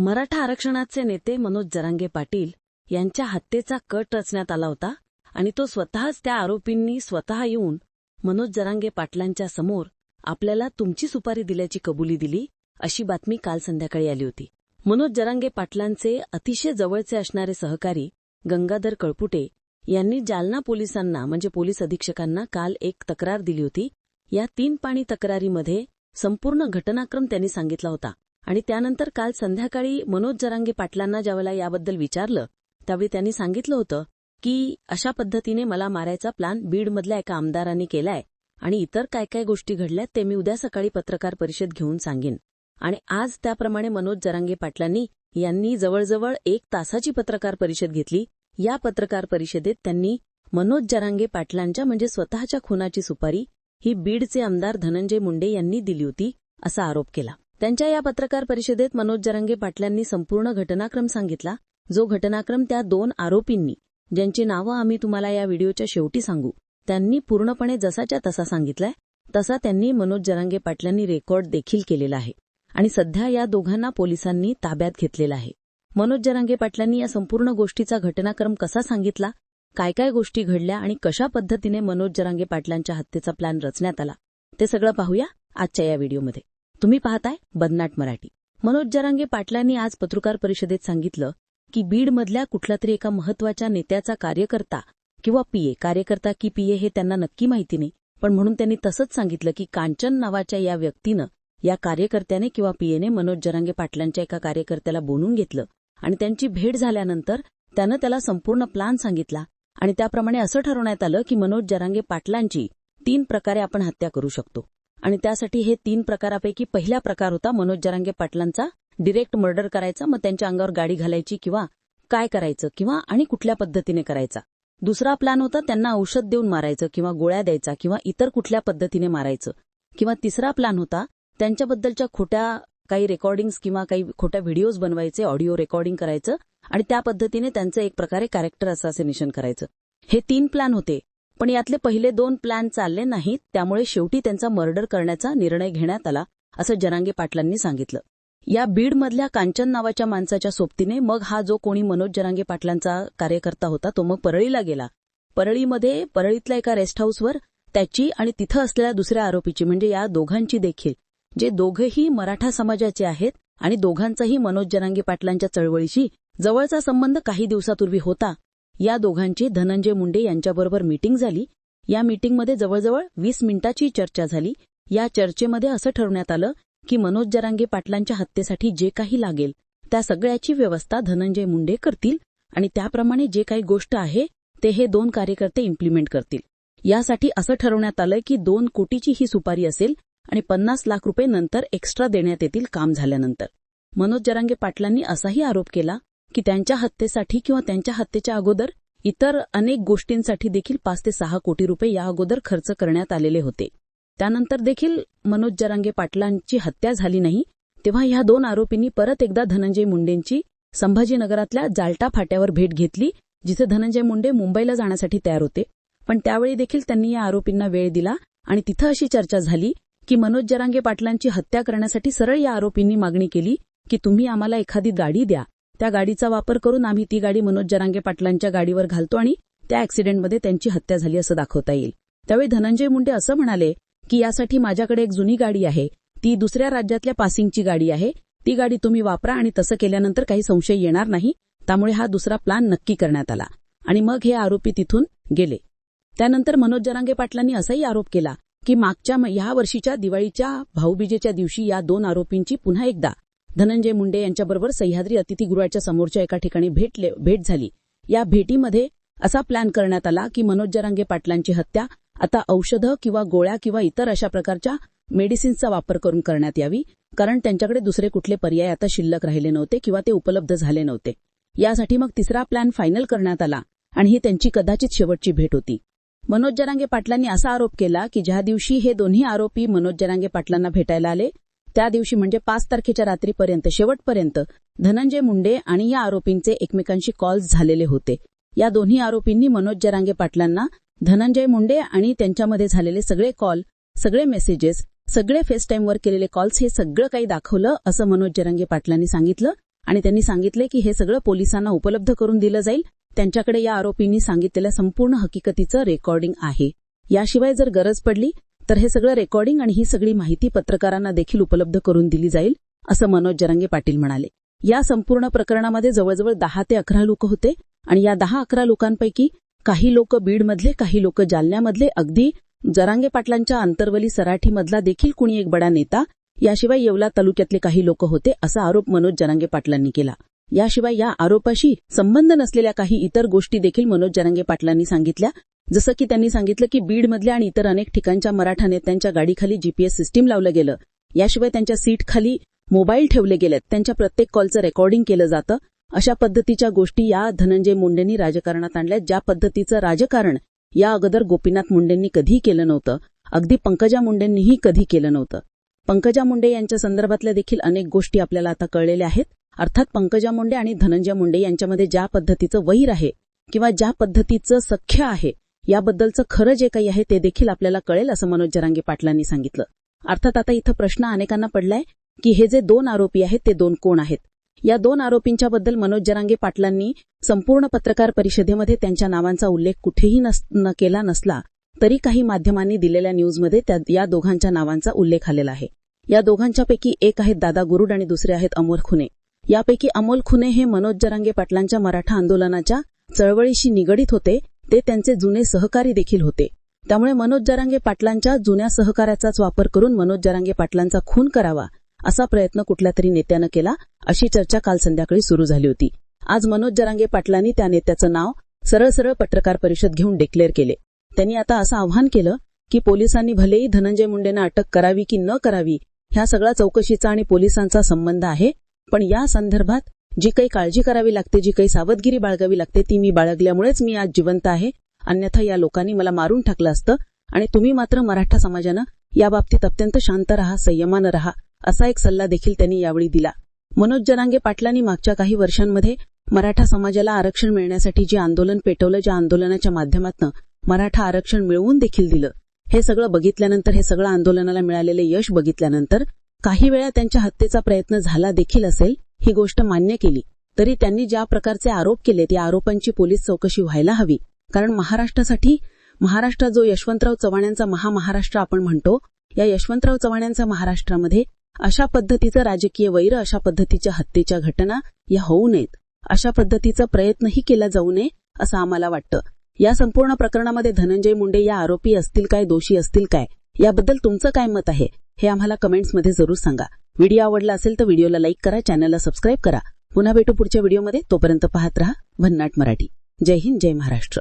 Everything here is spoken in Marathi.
मराठा आरक्षणाचे नेते मनोज जरांगे पाटील यांच्या हत्येचा कट रचण्यात आला होता आणि तो स्वतःच त्या आरोपींनी स्वतः येऊन मनोज जरांगे पाटलांच्या समोर आपल्याला तुमची सुपारी दिल्याची कबुली दिली अशी बातमी काल संध्याकाळी आली होती. मनोज जरांगे पाटलांचे अतिशय जवळचे असणारे सहकारी गंगाधर कळपुटे यांनी जालना पोलिसांना म्हणजे पोलीस अधीक्षकांना काल एक तक्रार दिली होती. या तीन पाणी तक्रारीमध्ये संपूर्ण घटनाक्रम त्यांनी सांगितला होता. आणि त्यानंतर काल संध्याकाळी मनोज जरांगे पाटलांना ज्यावेळेला याबद्दल विचारलं त्यावेळी त्यांनी सांगितलं होतं की अशा पद्धतीने मला मारायचा प्लान बीडमधल्या एका आमदारांनी केलाय आणि इतर काय काय गोष्टी घडल्यात ते मी उद्या सकाळी पत्रकार परिषद घेऊन सांगेन. आणि आज त्याप्रमाणे मनोज जरांगे पाटलांनी यांनी जवळजवळ एक तासाची पत्रकार परिषद घेतली. या पत्रकार परिषदेत त्यांनी मनोज जरांगे पाटलांच्या म्हणजे स्वतःच्या खुनाची सुपारी ही बीडचे आमदार धनंजय मुंडे यांनी दिली होती असा आरोप केला. त्यांच्या या पत्रकार परिषदेत मनोज जरांगे पाटलांनी संपूर्ण घटनाक्रम सांगितला. जो घटनाक्रम त्या दोन आरोपींनी ज्यांची नावं आम्ही तुम्हाला या व्हिडिओच्या शेवटी सांगू त्यांनी पूर्णपणे जसाच्या तसा सांगितलाय तसा त्यांनी मनोज जरांगे पाटलांनी रेकॉर्ड देखील केलेला आहे. आणि सध्या या दोघांना पोलिसांनी ताब्यात घेतलेला आहे. मनोज जरांगे पाटलांनी या संपूर्ण गोष्टीचा घटनाक्रम कसा सांगितला काय काय गोष्टी घडल्या आणि कशा पद्धतीने मनोज जरांगे पाटलांच्या हत्येचा प्लॅन रचण्यात आला ते सगळं पाहूया आजच्या या व्हिडिओमध्ये. तुम्ही पाहताय बदनाट मराठी. मनोज जरांगे पाटलांनी आज पत्रकार परिषदेत सांगितलं की बीडमधल्या कुठला तरी एका महत्त्वाच्या नेत्याचा कार्यकर्ता किंवा पीए कार्यकर्ता की पीए हे त्यांना नक्की माहिती नाही पण म्हणून त्यांनी तसंच सांगितलं की कांचन नावाच्या या व्यक्तीनं या कार्यकर्त्याने किंवा पीएने मनोज जरांगे पाटलांच्या एका कार्यकर्त्याला बोलून घेतलं आणि त्यांची भेट झाल्यानंतर त्यानं त्याला संपूर्ण प्लान सांगितला आणि त्याप्रमाणे असं ठरवण्यात आलं की मनोज जरांगे पाटलांची तीन प्रकारे आपण हत्या करू शकतो. आणि त्यासाठी हे तीन प्रकारापैकी पहिला प्रकार होता मनोज जरांगे पाटलांचा. डिरेक्ट मर्डर करायचा मग त्यांच्या अंगावर गाडी घालायची किंवा काय करायचं किंवा आणि कुठल्या पद्धतीने करायचा. दुसरा प्लॅन होता त्यांना औषध देऊन मारायचं किंवा गोळ्या द्यायचा किंवा इतर कुठल्या पद्धतीने मारायचं. किंवा तिसरा प्लॅन होता त्यांच्याबद्दलच्या खोट्या काही रेकॉर्डिंग्स किंवा काही खोट्या व्हिडिओज बनवायचे ऑडिओ रेकॉर्डिंग करायचं आणि त्या पद्धतीने त्यांचं एक प्रकारे कॅरेक्टर असासिनेशन करायचं. हे तीन प्लॅन होते. पण यातले पहिले दोन प्लॅन चालले नाहीत त्यामुळे शेवटी त्यांचा मर्डर करण्याचा निर्णय घेण्यात आला असं जनांगे पाटलांनी सांगितलं. या बीडमधल्या कांचन नावाच्या माणसाच्या सोबतीने मग हा जो कोणी मनोज जनांगे पाटलांचा कार्यकर्ता होता तो मग परळीला गेला. परळीमध्ये परळीतल्या एका रेस्ट हाऊसवर त्याची आणि तिथं असलेल्या दुसऱ्या आरोपीची म्हणजे या दोघांची देखील जे दोघेही मराठा समाजाचे आहेत आणि दोघांचाही मनोज जनांगे पाटलांच्या चळवळीशी जवळचा संबंध काही दिवसापूर्वी होता या दोघांची धनंजय मुंडे यांच्याबरोबर मीटिंग झाली. या मीटिंगमध्ये जवळजवळ वीस मिनिटाची चर्चा झाली. या चर्चेमध्ये असं ठरवण्यात आलं की मनोज जरांगे पाटलांच्या हत्येसाठी जे काही लागेल त्या सगळ्याची व्यवस्था धनंजय मुंडे करतील आणि त्याप्रमाणे जे काही गोष्ट आहे ते हे दोन कार्यकर्ते इम्प्लिमेंट करतील. यासाठी असं ठरवण्यात आलं की दोन कोटीची ही सुपारी असेल आणि पन्नास लाख रुपये नंतर एक्स्ट्रा देण्यात येतील काम झाल्यानंतर. मनोज जरांगे पाटलांनी असाही आरोप केला की त्यांच्या हत्येसाठी किंवा त्यांच्या हत्येच्या अगोदर इतर अनेक गोष्टींसाठी देखील पाच ते सहा कोटी रुपये या अगोदर खर्च करण्यात आलेले होते. त्यानंतर देखील मनोज जरांगे पाटलांची हत्या झाली नाही तेव्हा ह्या दोन आरोपींनी परत एकदा धनंजय मुंडेंची संभाजीनगरातल्या जालटा फाट्यावर भेट घेतली जिथे धनंजय मुंडे मुंबईला जाण्यासाठी तयार होते. पण त्यावेळी देखील त्यांनी या आरोपींना वेळ दिला आणि तिथं अशी चर्चा झाली की मनोज जरांगे पाटलांची हत्या करण्यासाठी सरळ या आरोपींनी मागणी केली की तुम्ही आम्हाला एखादी गाडी द्या. त्या गाडीचा वापर करून आम्ही ती गाडी मनोज जरांगे पाटलांच्या गाडीवर घालतो आणि त्या अॅक्सिडेंटमध्ये त्यांची हत्या झाली असं दाखवता येईल. त्यावेळी धनंजय मुंडे असं म्हणाले की यासाठी माझ्याकडे एक जुनी गाडी आहे. ती दुसऱ्या राज्यातल्या पासिंगची गाडी आहे. ती गाडी तुम्ही वापरा आणि तसं केल्यानंतर काही संशय येणार नाही. त्यामुळे हा दुसरा प्लान नक्की करण्यात आला. आणि मग हे आरोपी तिथून गेले. त्यानंतर मनोज जरांगे पाटलांनी असाही आरोप केला की मागच्या या वर्षीच्या दिवाळीच्या भाऊबीजेच्या दिवशी या दोन आरोपींची पुन्हा एकदा धनंजय मुंडे यांच्याबरोबर सह्याद्री अतिथीगृहाच्या समोरच्या एका ठिकाणी भेटले भेट झाली. या भेटीमध्ये असा प्लॅन करण्यात आला की मनोज जरांगे पाटलांची हत्या आता औषधं किंवा गोळ्या किंवा इतर अशा प्रकारच्या मेडिसिन्सचा वापर करून करण्यात यावी कारण त्यांच्याकडे दुसरे कुठले पर्याय आता शिल्लक राहिले नव्हते किंवा ते उपलब्ध झाले नव्हते. यासाठी मग तिसरा प्लॅन फायनल करण्यात आला आणि ही त्यांची कदाचित शेवटची भेट होती. मनोज जरांगे पाटलांनी असा आरोप केला की ज्या दिवशी हे दोन्ही आरोपी मनोज जरांगे पाटलांना भेटायला आले त्या दिवशी म्हणजे पाच तारखेच्या रात्रीपर्यंत शेवटपर्यंत धनंजय मुंडे आणि या आरोपींचे एकमेकांशी कॉल्स झालेले होते. या दोन्ही आरोपींनी मनोज जरांगे पाटलांना धनंजय मुंडे आणि त्यांच्यामध्ये झालेले सगळे कॉल सगळे मेसेजेस सगळे फेसटाईमवर केलेले कॉल्स हे सगळं काही दाखवलं असं मनोज जरांगे पाटलांनी सांगितलं आणि त्यांनी सांगितले की हे सगळं पोलिसांना उपलब्ध करून दिलं जाईल. त्यांच्याकडे या आरोपींनी सांगितलेल्या संपूर्ण हकीकतीचं रेकॉर्डिंग आहे. याशिवाय जर गरज पडली तर हे सगळं रेकॉर्डिंग आणि ही सगळी माहिती पत्रकारांना देखील उपलब्ध करून दिली जाईल असं मनोज जरांगे पाटील म्हणाले. या संपूर्ण प्रकरणामध्ये जवळजवळ दहा ते अकरा लोक होते आणि या दहा अकरा लोकांपैकी काही लोक बीडमधले काही लोक जालन्यामधले. अगदी जरांगे पाटलांच्या अंतर्वली सराठीमधला देखील कुणी एक बडा नेता याशिवाय येवला तालुक्यातले काही लोक होते असा आरोप मनोज जरांगे पाटलांनी केला. याशिवाय या आरोपाशी संबंध नसलेल्या काही इतर गोष्टी देखील मनोज जरांगे पाटलांनी सांगितल्या. जसं की त्यांनी सांगितलं की बीडमधल्या आणि इतर अनेक ठिकाणच्या मराठा नेत्यांच्या गाडीखाली जीपीएस सिस्टीम लावलं गेलं. याशिवाय त्यांच्या सीटखाली मोबाईल ठेवले गेलेत. त्यांच्या प्रत्येक कॉलचं रेकॉर्डिंग केलं जातं. अशा पद्धतीच्या गोष्टी या धनंजय मुंडेंनी राजकारणात आणल्या ज्या पद्धतीचं राजकारण या अगोदर गोपीनाथ मुंडेंनी कधीही केलं नव्हतं. अगदी पंकजा मुंडेंनीही कधी केलं नव्हतं. पंकजा मुंडे यांच्या संदर्भातल्या देखील अनेक गोष्टी आपल्याला आता कळलेल्या आहेत. अर्थात पंकजा मुंडे आणि धनंजय मुंडे यांच्यामध्ये ज्या पद्धतीचं वैर आहे किंवा ज्या पद्धतीचं सख्य आहे याबद्दलचं खरं जे काही आहे ते देखील आपल्याला कळेल असं मनोज जरांगे पाटलांनी सांगितलं. अर्थात आता इथं प्रश्न अनेकांना पडलाय की हे जे दोन आरोपी आहेत ते दोन कोण आहेत? या दोन आरोपींच्या बद्दल मनोज जरांगे पाटलांनी संपूर्ण पत्रकार परिषदेमध्ये त्यांच्या नावांचा उल्लेख कुठेही न केला नसला तरी काही माध्यमांनी दिलेल्या न्यूजमध्ये या दोघांच्या नावांचा उल्लेख आलेला आहे. या दोघांच्यापैकी एक आहेत दादा गुरुड आणि दुसरे आहेत अमोल खुने. यापैकी अमोल खुने हे मनोज जरांगे पाटलांच्या मराठा आंदोलनाच्या चळवळीशी निगडीत होते ते त्यांचे जुने सहकारी देखील होते. त्यामुळे मनोज जरांगे पाटलांच्या जुन्या सहकार्याचाच वापर करून मनोज जरांगे पाटलांचा खून करावा असा प्रयत्न कुठल्या तरी नेत्यानं केला अशी चर्चा काल संध्याकाळी सुरू झाली होती. आज मनोज जरांगे पाटलांनी त्या नेत्याचं नाव सरळ सरळ पत्रकार परिषद घेऊन डिक्लेअर केले. त्यांनी आता असं आव्हान केलं की पोलिसांनी भलेही धनंजय मुंडेंना अटक करावी की न करावी ह्या सगळा चौकशीचा आणि पोलिसांचा संबंध आहे पण या संदर्भात जी काही काळजी करावी लागते जी काही सावधगिरी बाळगावी लागते ती मी बाळगल्यामुळेच मी आज जिवंत आहे. अन्यथा या लोकांनी मला मारून टाकलं असतं. आणि तुम्ही मात्र मराठा समाजानं याबाबतीत अत्यंत शांत रहा संयमानं रहा असा एक सल्ला देखील त्यांनी यावेळी दिला. मनोज जनांगे पाटलांनी मागच्या काही वर्षांमध्ये मराठा समाजाला आरक्षण मिळण्यासाठी जे आंदोलन पेटवलं ज्या आंदोलनाच्या माध्यमातून मराठा आरक्षण मिळवून देखील दिलं हे सगळं बघितल्यानंतर हे सगळं आंदोलनाला मिळालेले यश बघितल्यानंतर काही वेळा त्यांच्या हत्येचा प्रयत्न झाला देखील असेल ही गोष्ट मान्य केली. तरी त्यांनी ज्या प्रकारचे आरोप केले त्या आरोपांची पोलीस चौकशी व्हायला हवी. कारण महाराष्ट्रासाठी महाराष्ट्र जो यशवंतराव चव्हाणांचा महामहाराष्ट्र आपण म्हणतो या यशवंतराव चव्हाणांच्या महाराष्ट्रामध्ये अशा पद्धतीचं राजकीय वैर अशा पद्धतीच्या हत्येच्या घटना या होऊ नयेत. अशा पद्धतीचा प्रयत्नही केला जाऊ नये असं आम्हाला वाटतं. या संपूर्ण प्रकरणामध्ये धनंजय मुंडे या आरोपी असतील काय दोषी असतील काय याबद्दल तुमचं काय मत आहे हे आम्हाला कमेंट्समध्ये जरूर सांगा. व्हिडिओ आवडला असेल तर व्हिडिओला लाईक करा चॅनलला सबस्क्राईब करा. पुन्हा भेटू पुढच्या व्हिडिओमध्ये. तोपर्यंत पाहत रहा भन्नाट मराठी. जय हिंद जय महाराष्ट्र.